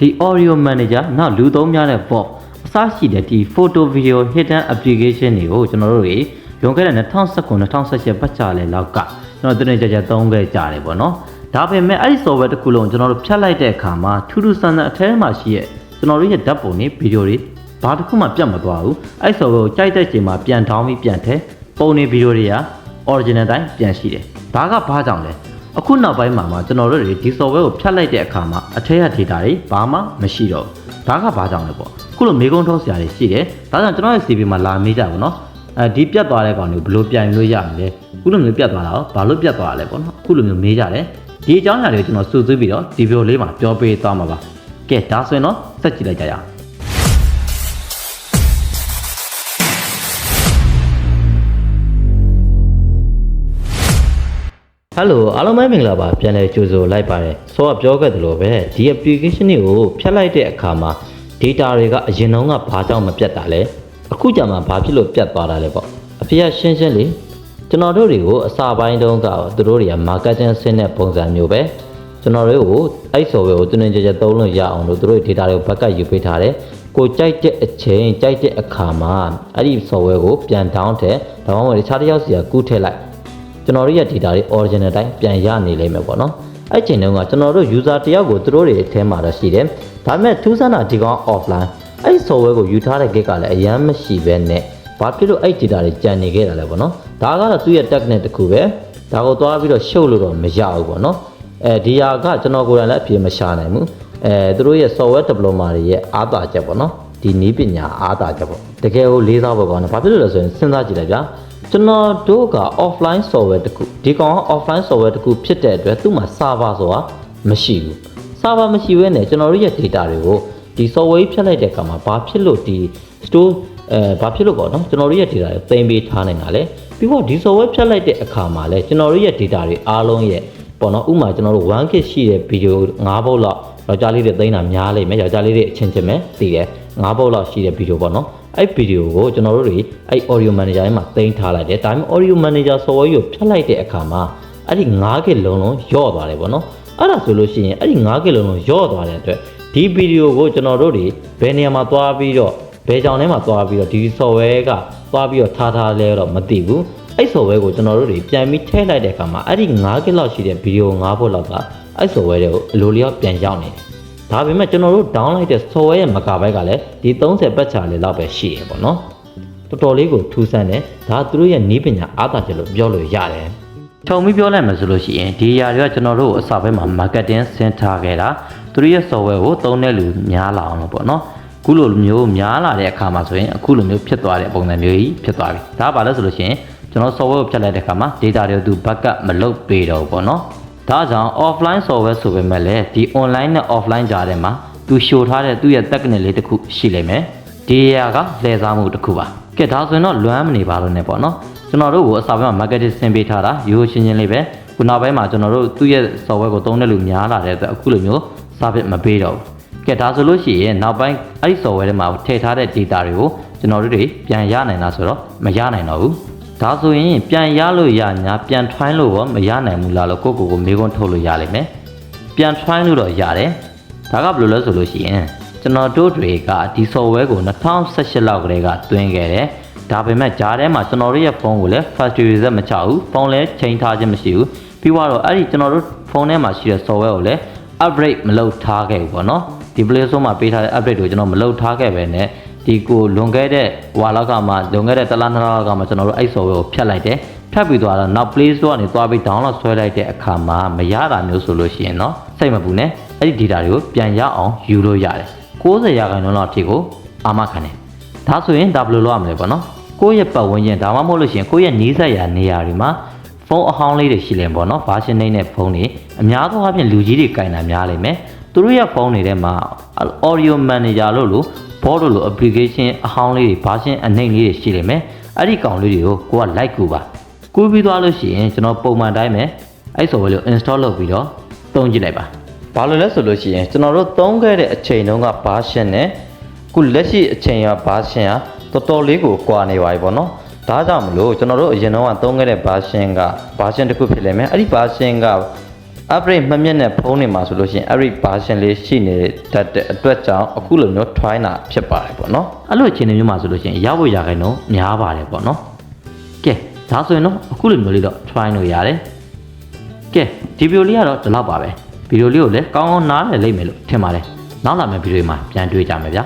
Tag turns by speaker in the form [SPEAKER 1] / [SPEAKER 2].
[SPEAKER 1] ဒီ audio manager နောက်လူသုံးများတဲ့ bot အစရှိတဲ့ဒီ photo video hidden application တွေကိုကျွန်တော်တို့တွေလွန်ခဲ့တဲ့2019 2018ပတ်ချလဲလောက်ကကျွန်တော်တို့တင်ကြကြသုံးခဲ့ကြတယ်ပေါ့နော်ဒါပေမဲ့အဲ့ဒီ software တစ်ခုလုံးကျွန်တော်တို့ဖြတ်လိုက်တဲ့အခါမှာထူးထူးဆန်းဆန်းအထဲမှာရှိရဲ့ကျွန်တော်တို့ရဲ့ဓာတ်ပုံတွေဗီဒီယိုတွေဘာတစ်ခုမှပြတ်မသွားဘူးအဲ့ software ကိုကြိုက်တဲ့ချိန်မှာပြန်ထောင်းပြီးပြန်ထည့်ပုံတွေဗီဒီယိုတွေက original တိုင်းပြန်ရှိတယ်ဒါကဘာကြောင့်လဲ အခုနောက်ပိုင်းမှာမှကျွန်တော်တို့တွေဒီ software ကိုဖြတ်လိုက်တဲ့အခါမှာအထက်က data တွေဘာမှမရှိတော့ဘူးဒါကဘာကြောင့်လဲပေါ့အခုလိုမေးခွန်းထုတ်စရာတွေရှိတယ်ဒါကြောင့်ကျွန်တော်ရဲ့ CV မှာလာမေးကြပါတော့အဲဒီပြတ်သွားတဲ့ကောင်တွေကိုဘယ်လိုပြန်လို့ရမလဲအခုလိုမျိုးပြတ်သွားတာရောဘာလို့ပြတ်သွားရလဲပေါ့နော်အခုလိုမျိုးမေးကြတယ်ဒီအကြောင်းအရာတွေကိုကျွန်တော်စုစည်းပြီးတော့ဒီဗီဒီယိုလေးမှာပြောပေးသွားမှာပါကဲဒါဆိုရင်တော့စက်ကြည့်လိုက်ကြရအောင် ဟယ်လိုအားလုံးပဲမင်္ဂလာပါပြန်လည်ကြိုဆိုလိုက်ပါတယ်ဆိုတော့ပြောခဲ့သလိုပဲဒီ application တွေကိုဖြတ်လိုက်တဲ့အခါမှာ data တွေကအရင်တုန်းကဘာကြောင့်မပြတ်တာလဲအခုကြမှာဘာဖြစ်လို့ပြတ်သွားတာလဲပေါ့အဖေကရှင်းရှင်းလေးကျွန်တော်တို့တွေကိုအစာပိုင်းတုန်းကသူတို့တွေက marketing ဆင်းတဲ့ပုံစံမျိုးပဲကျွန်တော်တို့ကိုအဲ့ software ကိုတင်းတင်းကြပ်ကြပ်သုံးလို့ရအောင်လို့သူတို့ data တွေကို backup ယူပေးထားတယ်ကိုကြိုက်တဲ့အချိန်ကြိုက်တဲ့အခါမှာအဲ့ဒီ software ကိုပြန် down ထည့်ဒါမှမဟုတ်တခြားတစ်ယောက်စီကကူးထည့်လိုက် ကျွန်တော်တို့ရဲ့ data တွေ original တိုင်းပြန်ရနေလိမ့်မယ်ပေါ့နော်အဲ့ချိန်တုန်းကကျွန်တော်တို့ user တယောက်ကိုသူတို့တွေအထဲမှာတော့ရှိတယ်ဒါပေမဲ့ထူးဆန်းတာဒီကောင် offline အဲ့ software ကိုယူထားတဲ့ gig ကလည်းအရန်မရှိပဲနဲ့ဘာဖြစ်လို့အဲ့ data တွေကြံနေခဲ့တာလဲပေါ့နော်ဒါကတော့သူ့ရဲ့ technique တစ်ခုပဲဒါကိုသွားပြီးတော့ရှုပ်လို့တော့မရဘူးပေါ့နော်အဲဒီဟာကကျွန်တော်ကိုယ်တိုင်လည်းအပြေမရှာနိုင်ဘူးအဲသူတို့ရဲ့ software developer တွေရဲ့အားသာချက်ပေါ့နော်ဒီနည်းပညာအားသာချက်ပေါ့တကယ်ကိုလေးစားဖို့ကောင်းတယ်ဘာဖြစ်လို့လဲဆိုရင်စဉ်းစားကြည့်လိုက်ဗျာ ကျွန်တော်တို့က offline software တခုဒီကောင်က offline software တခုဖြစ်တဲ့အတွက်သူ့မှာ server ဆိုတာမရှိဘူး server မရှိဘဲနဲ့ကျွန်တော်တို့ရဲ့ data တွေကိုဒီ software ကြီးဖြတ်လိုက်တဲ့အခါမှာဘာဖြစ်လို့ဒီ store အဲဘာဖြစ်လို့ပေါ့နော်ကျွန်တော်တို့ရဲ့ data တွေသိမ်းပေးထားနေတာလဲပြီးတော့ဒီ software ဖြတ်လိုက်တဲ့အခါမှာလဲကျွန်တော်တို့ရဲ့ data တွေအားလုံးရဲ့ပေါ့နော်ဥပမာကျွန်တော်တို့ 1k ရှိတဲ့ video 5ပုတ်လောက်ယောက်ျားလေးတွေသိမ်းတာများလိမ့်မယ်ယောက်ျားလေးတွေအချင်းချင်းပဲသိတယ်5ပုတ်လောက်ရှိတဲ့ video ပေါ့နော် အဲ့ဗီဒီယိုကိုကျွန်တော်တို့တွေအဲ့ audio manager ထဲမှာတင်ထားလိုက်တယ်ဒါပေမဲ့ audio manager software ကြီးကိုဖြတ်လိုက်တဲ့အခါမှာအဲ့ဒီ 9K လုံးလုံးယော့သွားတယ်ပေါ့နော်အဲ့ဒါဆိုလို့ရှိရင်အဲ့ဒီ 9K လုံးလုံးယော့သွားတဲ့အတွက်ဒီဗီဒီယိုကိုကျွန်တော်တို့တွေဘယ်နေရာမှာသွားပြီးတော့ဘယ်ကြောင်ထဲမှာသွားပြီးတော့ဒီ software ကသွားပြီးတော့ထားထားလဲတော့မသိဘူးအဲ့ software ကိုကျွန်တော်တို့တွေပြန်ပြီးထည့်လိုက်တဲ့အခါမှာအဲ့ဒီ 9K လောက်ရှိတဲ့ဗီဒီယို9ဖို့လောက်ကအဲ့ software တွေကိုအလိုလျောက်ပြန်ရောက်နေတယ် ဒါပေမဲ့ကျွန်တော်တို့ down လိုက်တဲ့ software ရဲ့ megabyte ကလည်းဒီ30ပတ်ချာလေးလောက်ပဲရှိရပေါ့နော်တော်တော်လေးကိုထူးဆန်းတယ်ဒါသူတို့ရဲ့နီးပညာအားသာချက်လို့ပြောလို့ရတယ်ထုံပြီးပြောလိုက်မှဆိုလို့ရှိရင်ဒီຢာတွေကကျွန်တော်တို့အစပိုင်းမှာ marketing ဆင်းထားခဲ့တာသူတို့ရဲ့ software ကိုသုံးတဲ့လူများလာအောင်လို့ပေါ့နော်အခုလိုမျိုးများလာတဲ့အခါမှာဆိုရင်အခုလိုမျိုးဖြစ်သွားတဲ့ပုံစံမျိုးကြီးဖြစ်သွားပြီဒါကဘာလဲဆိုလို့ရှိရင်ကျွန်တော် software ကိုဖြတ်လိုက်တဲ့အခါမှာ data တွေကိုသူ backup မလုပ်ပေးတော့ဘူးပေါ့နော် ဒါကြောင့် offline software ဆိုပေမဲ့လည်းဒီ online နဲ့ offline ကြားထဲမှာသူရှို့ထားတဲ့သူ့ရဲ့ technique လေးတစ်ခုရှိလိမ့်မယ်ဒီအရာကလှည့်စားမှုတစ်ခုပါကဲဒါဆိုရင်တော့လွမ်းမနေပါလို့ねပေါ့နော်ကျွန်တော်တို့ကိုအစာပိုင်းမှာ marketing ဆင်ပေးထားတာရိုးရှင်းရှင်းလေးပဲခုနောက်ပိုင်းမှာကျွန်တော်တို့သူ့ရဲ့ software ကိုသုံးတဲ့လူများလာတဲ့အတွက်အခုလိုမျိုး service မပေးတော့ဘူးကဲဒါဆိုလို့ရှိရင်နောက်ပိုင်းအဲ့ဒီ software ထဲမှာထည့်ထားတဲ့ data တွေကိုကျွန်တော်တို့တွေပြန်ရနိုင်လားဆိုတော့မရနိုင်တော့ဘူး ဒါဆိုရင်ပြန်ရလို့ရညာပြန် try လို့ရောမရနိုင်ဘူးလားလို့ကိုယ့်ကိုယ်ကိုမေးခွန်းထုတ်လို့ရလိမ့်မယ်ပြန် try လို့တော့ရတယ်ဒါကဘယ်လိုလဲဆိုလို့ရှိရင်ကျွန်တော်တို့တွေကဒီ software ကို2018လောက်ကလေးကတွင်းခဲ့တယ်ဒါပေမဲ့ဂျားထဲမှာကျွန်တော်တို့ရဲ့ဖုန်းကိုလည်း factory reset မချဘူးဖုန်းလည်းချိန်ထားခြင်းမရှိဘူးပြီးတော့အဲ့ဒီကျွန်တော်တို့ဖုန်းထဲမှာရှိတဲ့ software ကိုလည်း upgrade မလုပ်ထားခဲ့ဘူးပေါ့နော်ဒီ Play Store မှာပေးထားတဲ့ upgrade ကိုကျွန်တော်မလုပ်ထားခဲ့ပဲနဲ့ ဒီကိုလွန်ခဲ့တဲ့ဝါလောက်ကမှလွန်ခဲ့တဲ့တလားနှစ်လောက်ကမှကျွန်တော်တို့အဲ့ဆော်ဝဲကိုဖြတ်လိုက်တယ်ဖြတ်ပြီးသွားတော့နောက် Play Store ကနေသွားပြီး download ဆွဲလိုက်တဲ့အခါမှာမရတာမျိုးဆိုလို့ရှိရင်တော့စိတ်မပူနဲ့အဲ့ဒီ data တွေကိုပြန်ရအောင်ယူလို့ရတယ်60ရာခိုင်နှုန်းလောက်အဖြစ်ကိုအာမခံတယ်ဒါဆိုရင်ဒါဘယ်လိုလုပ်ရမလဲပေါ့နော်ကိုယ့်ရဲ့ပတ်ဝန်းကျင်ဒါမှမဟုတ်လို့ရှိရင်ကိုယ့်ရဲ့နီးစပ်ရာနေရာတွေမှာဖုန်းအဟောင်းလေးတွေရှိလင်ပေါ့နော် version 9နဲ့ဖုန်းတွေအများဆုံးအဖြစ်လူကြီးတွေကင်တာများလိမ့်မယ်သူတို့ရဲ့ဖုန်းတွေထဲမှာ audio manager လို့လို့ board လို့လို့ application အဟောင်းလေးတွေ version အနှိမ့်လေးတွေရှိလိမ့်မယ်အဲ့ဒီကောင်လေးတွေကိုကိုက like ကူပါကူပြီးသွားလို့ရှိရင်ကျွန်တော်ပုံမှန်တိုင်းပဲအဲ့ software ကို install လုပ်ပြီးတော့သုံးကြည့်လိုက်ပါဘာလို့လဲဆိုလို့ရှိရင်ကျွန်တော်တို့သုံးခဲ့တဲ့အချိန်တုန်းက version နဲ့ခုလက်ရှိအချိန်က version ကတော်တော်လေးကိုကွာနေပါပြီပေါ့နော်ဒါကြောင့်မလို့ကျွန်တော်တို့အရင်တော့သုံးခဲ့တဲ့ version က version တစ်ခုဖြစ်လိမ့်မယ်အဲ့ဒီ version က upgrade မှတ်မြတ်တဲ့ဖုန်းတွေမှာဆိုလို့ရှိရင်အဲ့ဒီ version လေးရှိနေတတ်တဲ့အတွက်ကြောင့်အခုလိုမျိုး try တာဖြစ်ပါတယ်ပေါ့နော်အဲ့လိုအခြေအနေမျိုးမှာဆိုလို့ရှိရင်ရဖို့ရခိုင်တော့များပါတယ်ပေါ့နော်ကဲဒါဆိုရင်တော့အခုလိုမျိုးလေးတော့ try လို့ရတယ်ကဲဒီဗီဒီယိုလေးကတော့ဒီလောက်ပါပဲဗီဒီယိုလေးကိုလည်းကောင်းကောင်းနားလည်လိမ့်မယ်လို့ထင်ပါတယ်နောက်လာမယ့်ဗီဒီယိုမှာပြန်တွေ့ကြမယ်ဗျာ